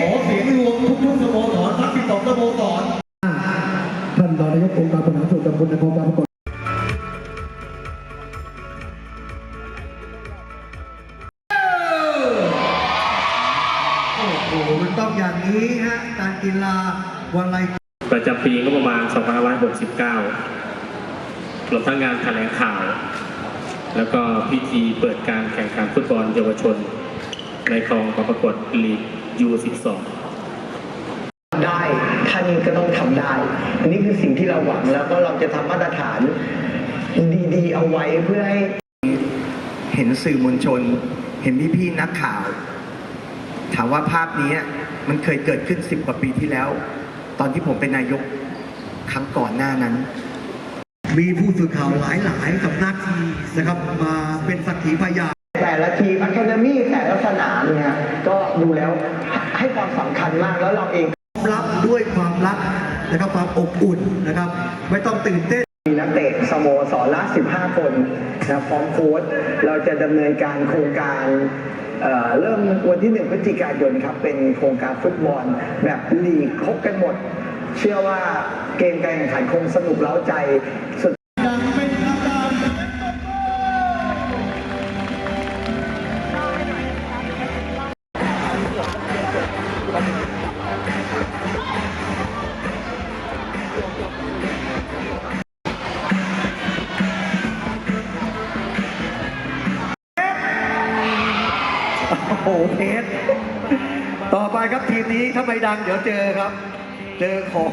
ขอเสียงรวมทุกทุกสโมสรทั้ง12สโมสรท่านรองนายกองค์การบริหารส่วนตำบลในคลองบางปรากฏโอ้โหมันต้องอย่างนี้ฮะการกีฬาวันไรประจำปีก็ประมาณ 2569รวมทั้งงานแถลงข่าว แล้วก็พิธีเปิดการแข่งขันฟุตบอลเยาวชน ในคลองประกวดลีก U12 ได้ท่านก็ต้องทำได้ อันนี้คือสิ่งที่เราหวังแล้วก็เราจะทำมาตรฐานดีๆ เอาไว้เพื่อให้เห็นสื่อมวลชน เห็นพี่ๆนักข่าว ถามว่าภาพนี้มันเคยเกิดขึ้นสิบกว่าปีที่แล้ว ตอนที่ผมเป็นนายกครั้งก่อนหน้านั้น มีผู้สื่อข่าวหลายหลายๆสำนักนะครับมา นาเนี่ยก็ดูแล้วให้ความสำคัญมากแล้วเราเองรับด้วยความรักนะครับความอบอุ่นนะครับ ไม่ต้องตื่นเต้นมีนักเตะสโมสรละ 15 คนนะพร้อมโค้ชเราจะดำเนินการโครงการเอ่อเริ่มวันที่ 1 พฤศจิกายนครับ เป็นโครงการฟุตบอลแบบลีกครบกันหมด เชื่อว่าเกมการแข่งขันคงสนุกเล้าใจสุด โอ้โหเพชรต่อไปครับทีมนี้ถ้าไม่ดังเดี๋ยวเจอครับ เจอของ